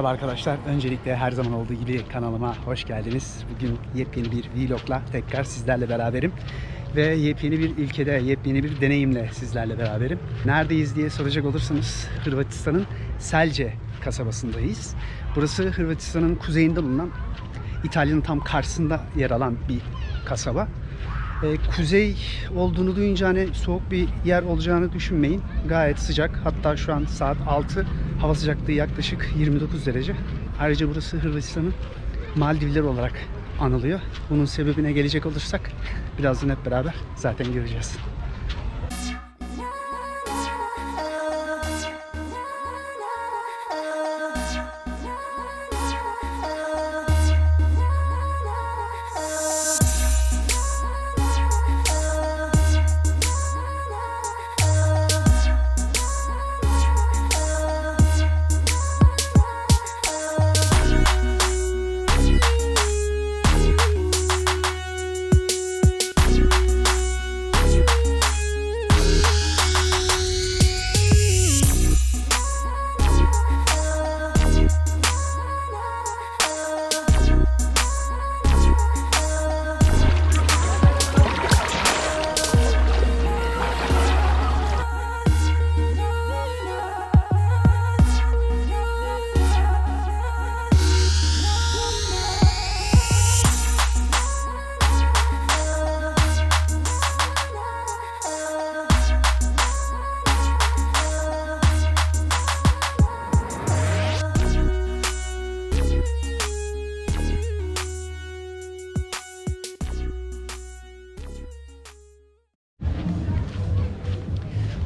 Merhaba arkadaşlar. Öncelikle her zaman olduğu gibi kanalıma hoş geldiniz. Bugün yepyeni bir vlogla tekrar sizlerle beraberim. Ve yepyeni bir ülkede, yepyeni bir deneyimle sizlerle beraberim. Neredeyiz diye soracak olursanız Hırvatistan'ın Selce kasabasındayız. Burası Hırvatistan'ın kuzeyinde bulunan İtalya'nın tam karşısında yer alan bir kasaba. Ee, kuzey olduğunu duyunca hani soğuk bir yer olacağını düşünmeyin. Gayet sıcak. Hatta şu an saat 6. Hava sıcaklığı yaklaşık 29 derece. Ayrıca burası Hırvatistan'ın Maldivler olarak anılıyor. Bunun sebebine gelecek olursak birazdan hep beraber zaten göreceğiz.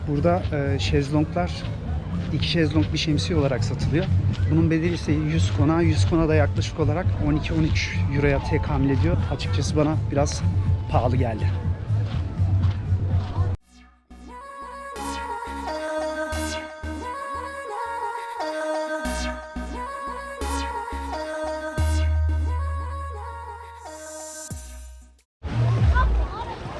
Burada e, şezlonglar iki şezlong bir şemsiye olarak satılıyor. Bunun bedeli ise 100 kona. 100 kona da yaklaşık olarak 12-13 euroya tekamül ediyor. Açıkçası bana biraz pahalı geldi.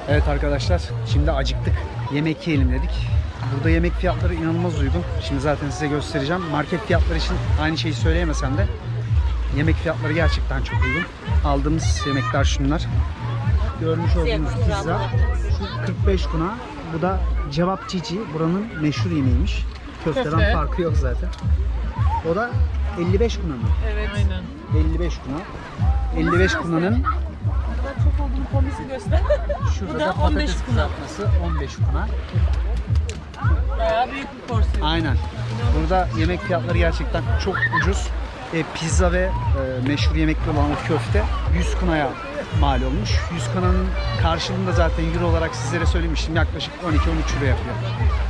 Evet arkadaşlar şimdi acıktık. Yemek yiyelim dedik. Burada yemek fiyatları inanılmaz uygun. Şimdi zaten size göstereceğim. Market fiyatları için aynı şeyi söyleyemesem de yemek fiyatları gerçekten çok uygun. Aldığımız yemekler şunlar. Görmüş olduğunuz pizza. Şu 45 kuna. Bu da cevap cici. Buranın meşhur yemeğiymiş. Köfteden Köfte. farkı yok zaten. O da 55 kuna mı? Evet. Aynen. 55 kuna. 55 kunanın çok olduğunu komisi göster. şurada Bu da da patates 15 kuna. kızartması 15 kuna. Bayağı büyük bir porsiyon. Aynen. Burada yemek fiyatları gerçekten çok ucuz. E, pizza ve e, meşhur yemekli olan o köfte 100 kunaya mal olmuş. 100 kunanın karşılığında zaten euro olarak sizlere söylemiştim yaklaşık 12-13 euro yapıyor.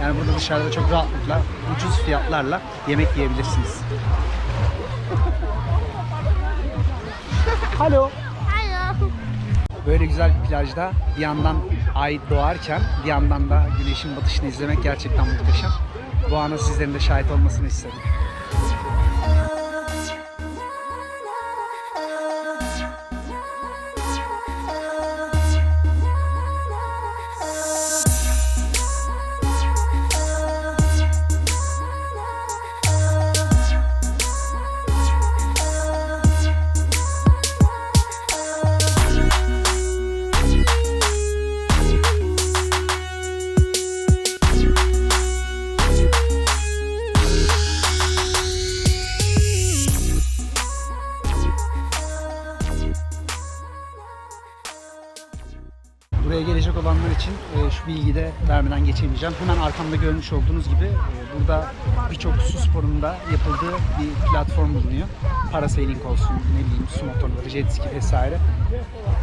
Yani burada dışarıda çok rahatlıkla ucuz fiyatlarla yemek yiyebilirsiniz. Alo. Böyle güzel bir plajda bir yandan ay doğarken bir yandan da güneşin batışını izlemek gerçekten muhteşem. Bu ana sizlerin de şahit olmasını istedim. Şu bilgiyi de vermeden geçemeyeceğim. Hemen arkamda görmüş olduğunuz gibi e, burada birçok su sporunda yapıldığı bir platform bulunuyor. Parasailing olsun, ne bileyim su motorları, jet ski vesaire.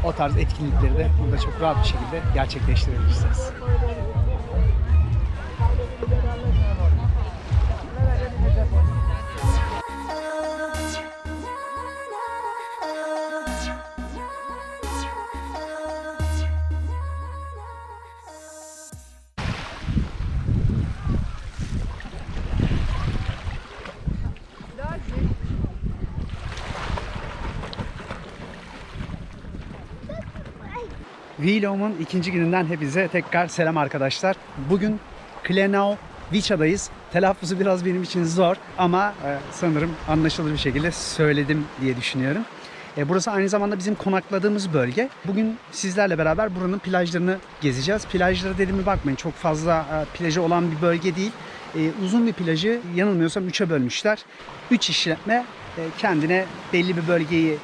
O tarz etkinlikleri de burada çok rahat bir şekilde gerçekleştirebilirsiniz. Vlog'umun ikinci gününden hepinize tekrar selam arkadaşlar. Bugün Klenau Viça'dayız. Telaffuzu biraz benim için zor ama e, sanırım anlaşılır bir şekilde söyledim diye düşünüyorum. E, burası aynı zamanda bizim konakladığımız bölge. Bugün sizlerle beraber buranın plajlarını gezeceğiz. Plajları dediğime bakmayın çok fazla e, plajı olan bir bölge değil. Uzun bir plajı yanılmıyorsam 3'e bölmüşler. 3 işletme kendine belli bir bölgeyi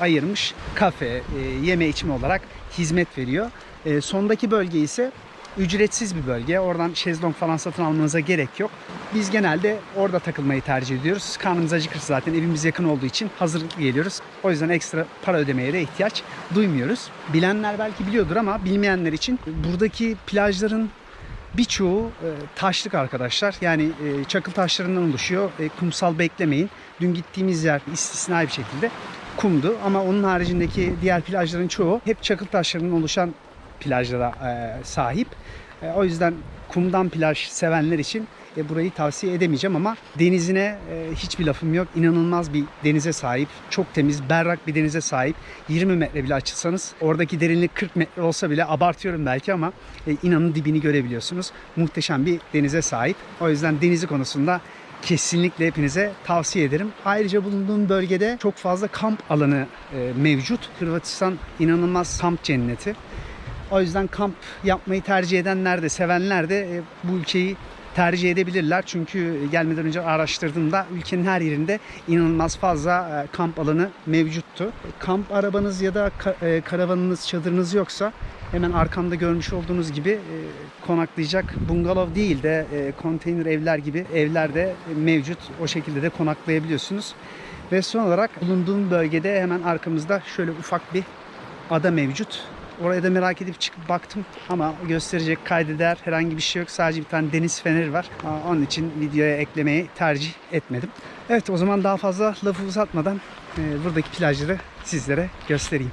ayırmış. Kafe, yeme içme olarak hizmet veriyor. E, sondaki bölge ise ücretsiz bir bölge. Oradan şezlong falan satın almanıza gerek yok. Biz genelde orada takılmayı tercih ediyoruz. Karnımız acıkırsa zaten evimiz yakın olduğu için hazırlıklı geliyoruz. O yüzden ekstra para ödemeye de ihtiyaç duymuyoruz. Bilenler belki biliyordur ama bilmeyenler için buradaki plajların birçoğu e, taşlık arkadaşlar. Yani e, çakıl taşlarından oluşuyor. E, kumsal beklemeyin. Dün gittiğimiz yer istisnai bir şekilde kumdu ama onun haricindeki diğer plajların çoğu hep çakıl taşlarından oluşan plajlara e, sahip. E, o yüzden kumdan plaj sevenler için e, burayı tavsiye edemeyeceğim ama denizine e, hiçbir lafım yok. İnanılmaz bir denize sahip. Çok temiz, berrak bir denize sahip. 20 metre bile açılsanız oradaki derinlik 40 metre olsa bile abartıyorum belki ama e, inanın dibini görebiliyorsunuz. Muhteşem bir denize sahip. O yüzden denizi konusunda kesinlikle hepinize tavsiye ederim. Ayrıca bulunduğum bölgede çok fazla kamp alanı e, mevcut. Hırvatistan inanılmaz kamp cenneti. O yüzden kamp yapmayı tercih edenler de sevenler de e, bu ülkeyi tercih edebilirler. Çünkü gelmeden önce araştırdığımda ülkenin her yerinde inanılmaz fazla e, kamp alanı mevcuttu. Kamp arabanız ya da ka- karavanınız, çadırınız yoksa hemen arkamda görmüş olduğunuz gibi konaklayacak bungalov değil de e, konteyner evler gibi evler de mevcut. O şekilde de konaklayabiliyorsunuz. Ve son olarak bulunduğum bölgede hemen arkamızda şöyle ufak bir ada mevcut. Oraya da merak edip çıkıp baktım ama gösterecek kaydeder herhangi bir şey yok. Sadece bir tane deniz feneri var. Onun için videoya eklemeyi tercih etmedim. Evet o zaman daha fazla lafı uzatmadan e, buradaki plajları sizlere göstereyim.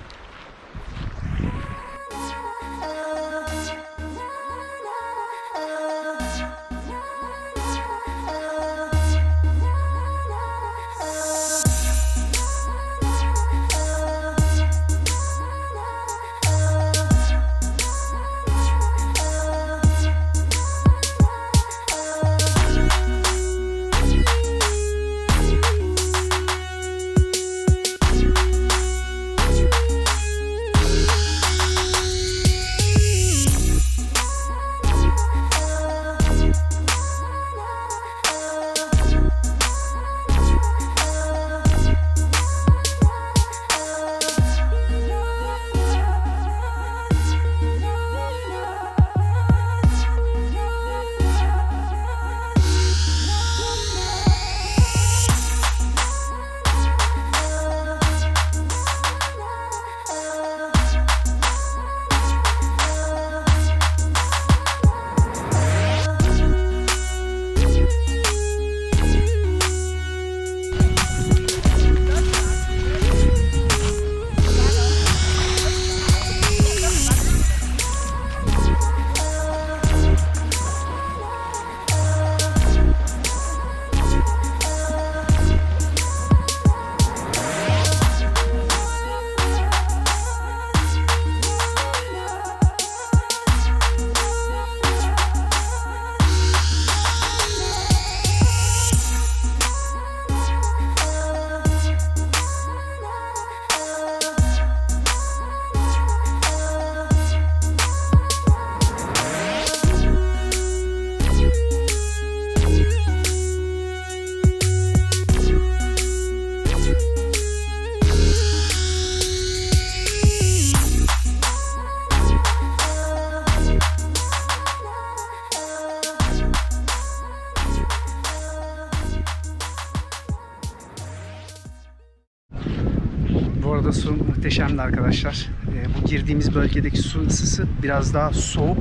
Bu arada su muhteşemdi arkadaşlar. Ee, bu girdiğimiz bölgedeki su ısısı biraz daha soğuk.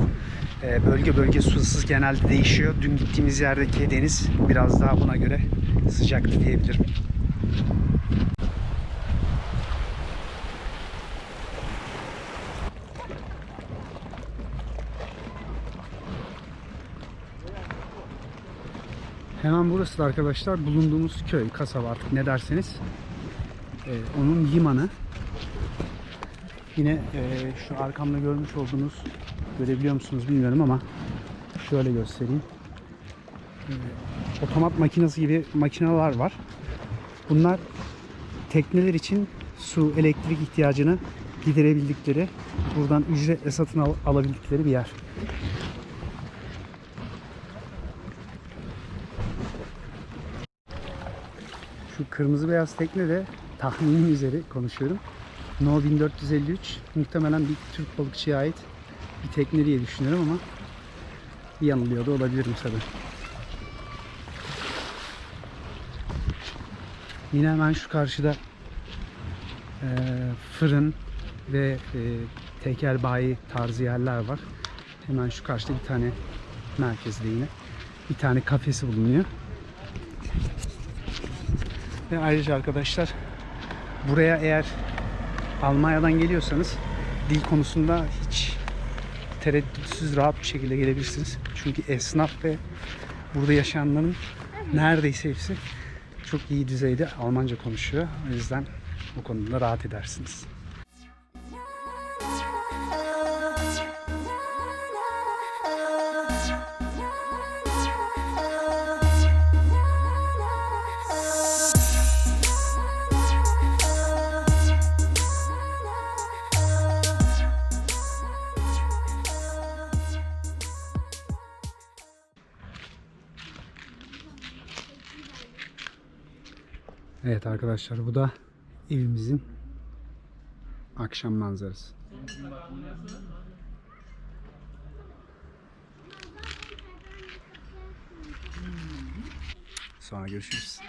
Ee, bölge bölge su ısısı genelde değişiyor. Dün gittiğimiz yerdeki deniz biraz daha buna göre sıcaktı diyebilirim. Hemen burası da arkadaşlar bulunduğumuz köy, kasaba artık ne derseniz. Ee, onun limanı. Yine e, şu arkamda görmüş olduğunuz görebiliyor musunuz bilmiyorum ama şöyle göstereyim. e, otomat makinesi gibi makineler var. Bunlar tekneler için su, elektrik ihtiyacını giderebildikleri, buradan ücretle satın al- alabildikleri bir yer. Şu kırmızı beyaz tekne de tahminim üzeri konuşuyorum. No 1453 muhtemelen bir Türk balıkçıya ait bir tekne diye düşünüyorum ama yanılıyor da olabilirim tabii. Yine hemen şu karşıda eee, fırın ve eee tekel bayi tarzı yerler var. Hemen şu karşıda bir tane merkezde yine bir tane kafesi bulunuyor. Ve ayrıca arkadaşlar buraya eğer Almanya'dan geliyorsanız dil konusunda hiç tereddütsüz rahat bir şekilde gelebilirsiniz. Çünkü esnaf ve burada yaşayanların neredeyse hepsi çok iyi düzeyde Almanca konuşuyor. O yüzden bu konuda rahat edersiniz. Evet arkadaşlar bu da evimizin akşam manzarası. Sonra görüşürüz.